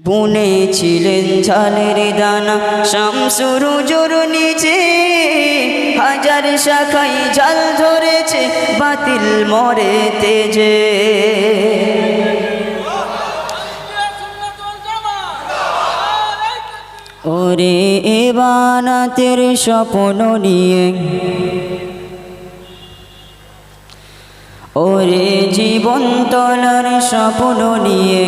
বুনেছিলেন ঝালের দানা শামসুরুজোর নিচে। হাজার শাখাই জাল ধরেছে, বাতিল মরে তেজে। ওরে এ বানাতের স্বপ্ন নিয়ে। ওরে জীবন তলার স্বপ্ন নিয়ে।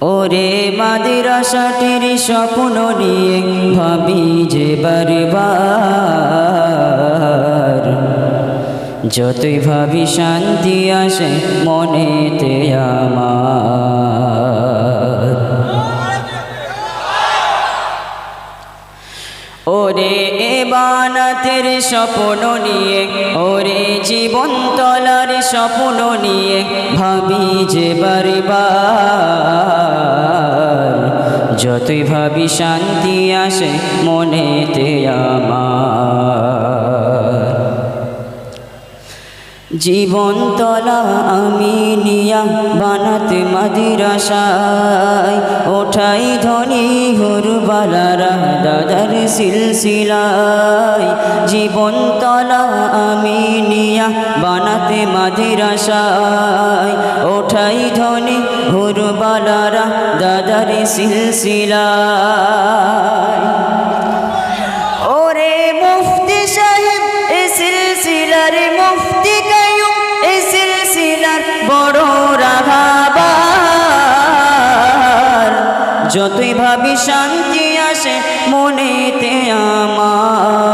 ওরে মাদিরাসাটির স্বপ্ন নিয়ে ভাবি যে বারবার। যতই ভাবি শান্তি আসে মনেতে আমার। ওরে বানাতের স্বপ্ন নিয়ে, ওরে জীবন তলার স্বপ্ন নিয়ে, ভাবি যে বারবার যতই ভাবি শান্তি আসে মনেতে আমার। জীবন তলা আমি নিয়া বানাতে মাদিরাশায় ওঠাই ধনী হুরবালারা দাদার সিলসিলায়। জীবন তলা আমি নিয়া বানাতে মাদিরাশায় ওঠাই ধনী হুরবালারা দাদার সিলসিলায়। যতই ভাবি শান্তি আসে মনেতে আমার।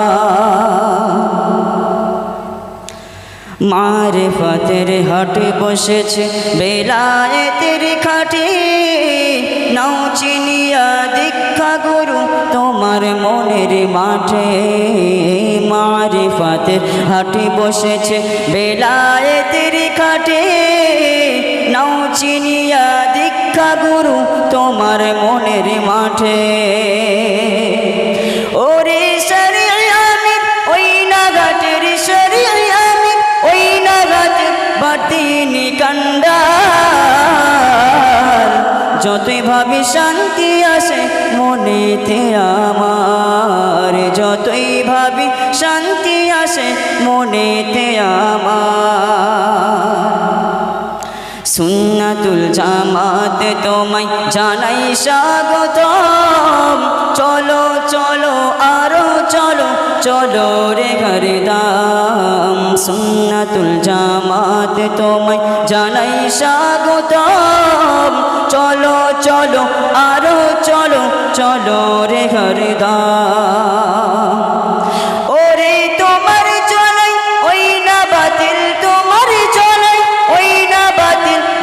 মারে ফাতের হাটে বসেছে বেলায়েতের খাটে। নাও চিনিয়া দীক্ষা গুরু, তোমার মনের মাঠে মারে ফাতের হাটে বসেছে বেলায়েতের খাটে। নাও চিনিয়া দীক্ষা গুরু তোমার মনের মাঠে। ওরে সরে আমি ওই নাগাটের সরে আমি ওই নাগাট বাতিনি কান্ডার যতই ভাবি শান্তি আসে মনে মনেতে আমার, যতই ভাবি শান্তি আসে মনেতে জামাতে তোমায় জানাই স্বাগতম। চলো চলো, আরও চলো চলো রে ঘরে দাম সুন্নাতুল জামাতে তোমায় জানাই স্বাগতম। চলো চলো, আরও চলো চলো রে ঘরে দাম ওরে তোমার তোমার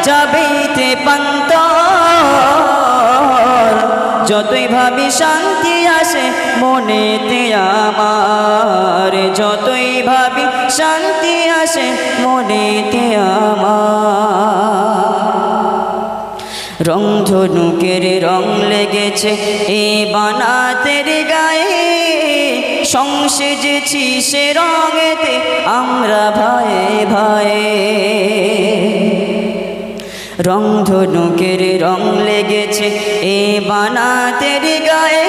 যাবেইতে পান্ত যতই ভাবি শান্তি আসে মনেতে আমার, যতই ভাবি শান্তি আসে মনেতে আমার। রংধনুকের রং লেগেছে এ বানাতের গায়ে সংসেজেছি সে রঙেতে আমরা ভয়ে। ভয়ে রংধনুকের রং লেগেছে। এ বানাতের গায়ে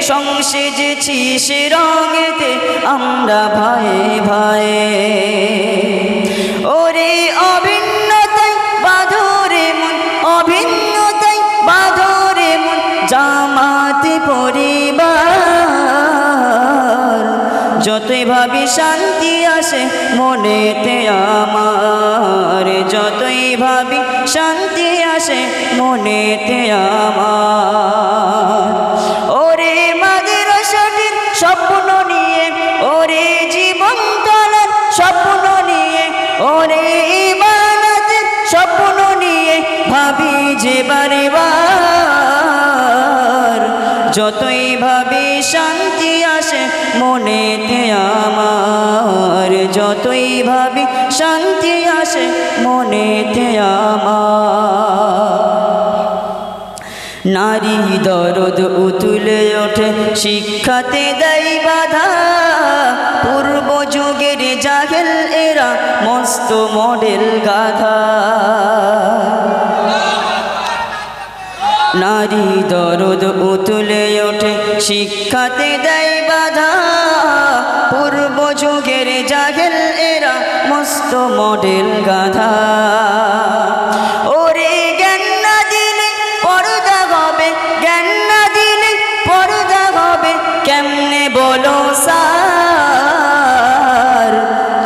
সংসেজেছি সে রঙেতে, আমরা ভয়ে ভয়ে ওরে অভিন্নতাই বাধরে মন, অভিন্নতাই বাধরে মন, জামাতে পরিবার। যতই ভাবি শান্তি আসে মনেতে আমার। যতই ভাবি শান্তি আসে মনেতে আমার। যতই ভাবি শান্তি আসে, মনেতে আমার। যতই ভাবি শান্তি আসে, মনেতে আমার। নারী দরদ উতুলে ওঠে, শিক্ষাতে দেয় বাধা। পূর্ব যুগের জাহেল এরা, মস্ত মডেল গাধা। নারী দরদ উতুলে ওঠে, শিক্ষাতে দেয় বাধা। পূর্ব যুগের জাহেল এরা, মস্ত মডেল গাধা।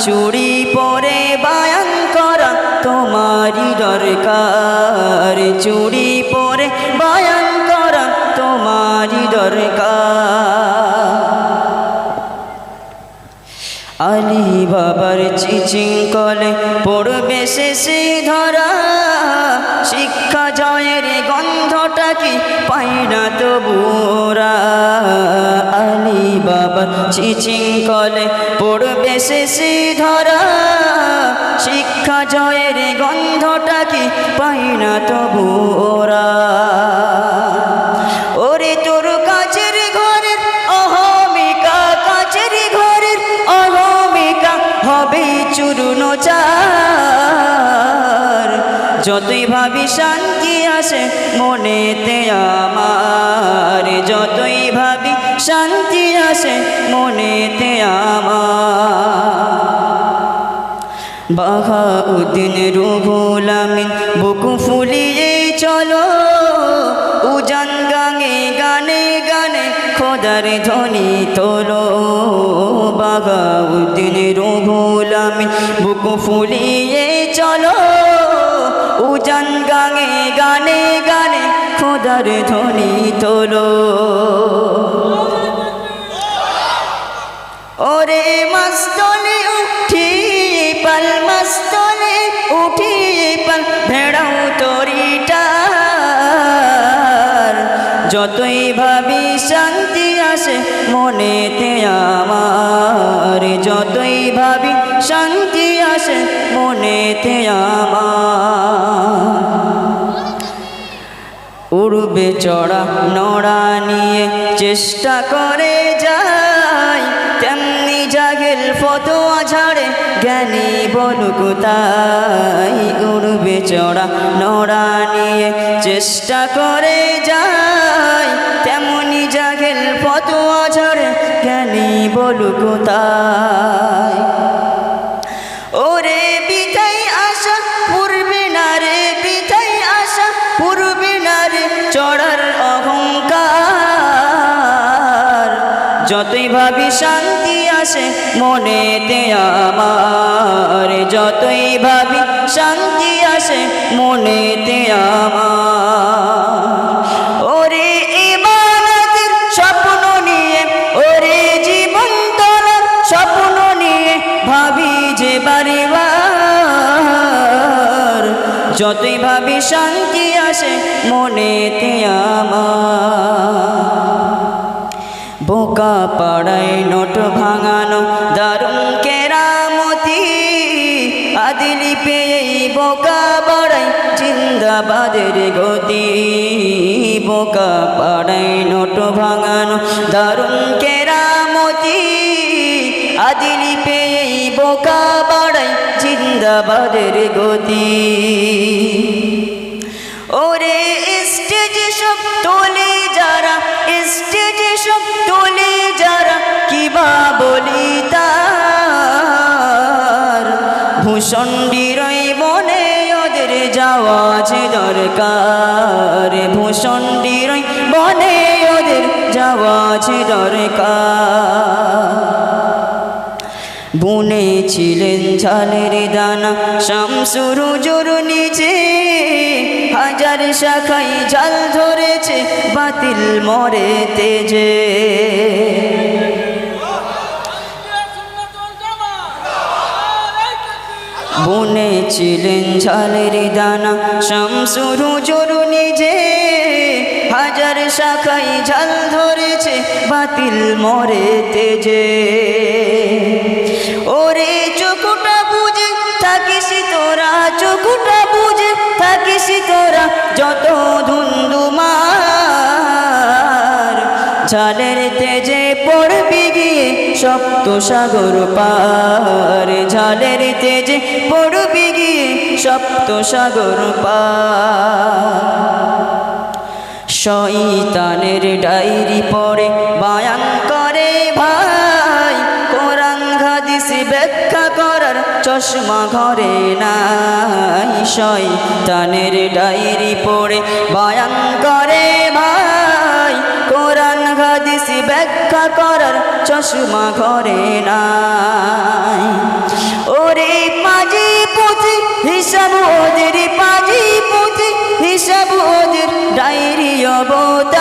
চুরি পরে দরকার, চুরি আলী বাবার চিচিং কলে পড়বে শেষে ধরা। শিক্ষা জয়ের গন্ধটা কি পাই না তো বুরা আলী বাবার চিচিং কলে পড়বে শেষে ধরা। শিক্ষা জয়ের গন্ধটা কি পাই না তো বুরা যতই ভাবি শান্তি আসে, মনেতে আমার, যতই ভাবি শান্তি আসে, মনেতে আমার। বাহাউদ্দিন আমিন, বুকু ফুলিয়ে চলো, উজান গাঙে গানে গানে, খোদার ধ্বনি তোলো। বাহাউদ্দিন রুহুল আমিন, বুকু ফুলিয়ে চলো। উজান গাঙে গানে গানে খোদার ধ্বনি তোলো। ওরে মস্তলে উঠি, পাল মস্তলে উঠি, পাল ভেড়াও তরিটার যতই ভাবি শান্তি আসে মনেতে আমার, যতই ভাবি শান্তি আসে মনেতে আমার। উড়বে চড়া নড়া নিয়ে চেষ্টা করে যায় তেমনি জাগেল ফতোয়া ঝাড়ে জ্ঞানী বলুক তাই উড়বে চড়া নড়া নিয়ে চেষ্টা করে যায় তেমনি জাগেল ফতোয়া ঝাড়ে জ্ঞানী বলুক তাই যতই ভাবি শান্তি আসে মনে মনেতে আমার, যতই ভাবি শান্তি আসে, মনেতে আমার। ওরে ইবাদতের স্বপ্ন নিয়ে, ওরে জীবন তোলার স্বপ্ন নিয়ে ভাবি যে বারিবার যতই ভাবি শান্তি আসে, মনেতে আমার। বোকা পাড়ায় নোট ভাঙানো, দারুণ কেরামতি। আদিলি পেয়ে বোকা পাড়াই জিন্দাবাদের গতি। বোকা পাড়ায় নোট ভাঙানো, দারুণ কেরামতি। আদিলি পেয়ে বোকা পাড়াই জিন্দাবাদের গতি। ওরে স্টেজ সব তোলে যারা, স্টেজে সব তোলে যারা কিবা বলি তার। ভূষণ্ডিরই বনে ওদের যাওয়া যে দরকার। ভূষণ্ডিরই বনে ওদের যাওয়া যে দরকার। বুনেছিলেন ঝালের দানা, শামসুরু জোর নিচে হাজার শাখাই ঝাল ধরেছে, বাতিল মরে তেজে। বুনেছিলেন ঝালের দানা, শামসুরু জোর নিজে। হাজার শাখাই ঝাল ধরেছে, বাতিল মরে তেজে। ওরে থাকিস তোরা, চোখটা বুঝে থাকিস তোরা, যত ধুন্দুমার ঝালের তেজে পড়বি গিয়ে সপ্ত সাগর পার। ঝালের তেজে পড়বি গিয়ে সপ্ত সাগর পার। শয়তানের ডায়েরি পড়ে বায়ান চশমা ঘরে নাই। শয়তানের ডায়েরি পড়ে বায়ান করে ভাই। কোরআন, হাদিস ব্যাখ্যা করার চশমা ঘরে নাই। ওরে পাজি পুঁথি, হিসাব ওদের পাজি পুঁথি, হিসাব ওদের, ডায়েরি অবতার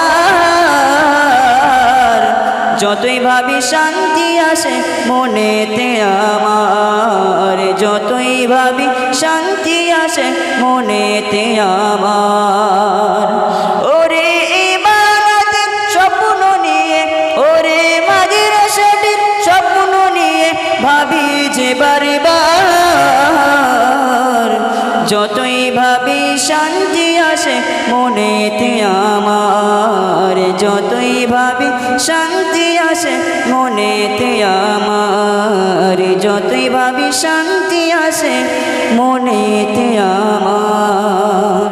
যতই ভাবি শান্তি আসে মনেতে আমার, যতই ভাবি শান্তি আসে মনেতে আমার। ওরে ইমানতের স্বপ্ন নিয়ে, ওরে মাঝের সাটির স্বপ্ন নিয়ে ভাবি যে বারবার। যতই ভাবি শান্তি আসে মনেতে আমার, যতই ভাবি শান্তি মনেতে আমার যতই ভাবি শান্তি আসে মনেতে আমার।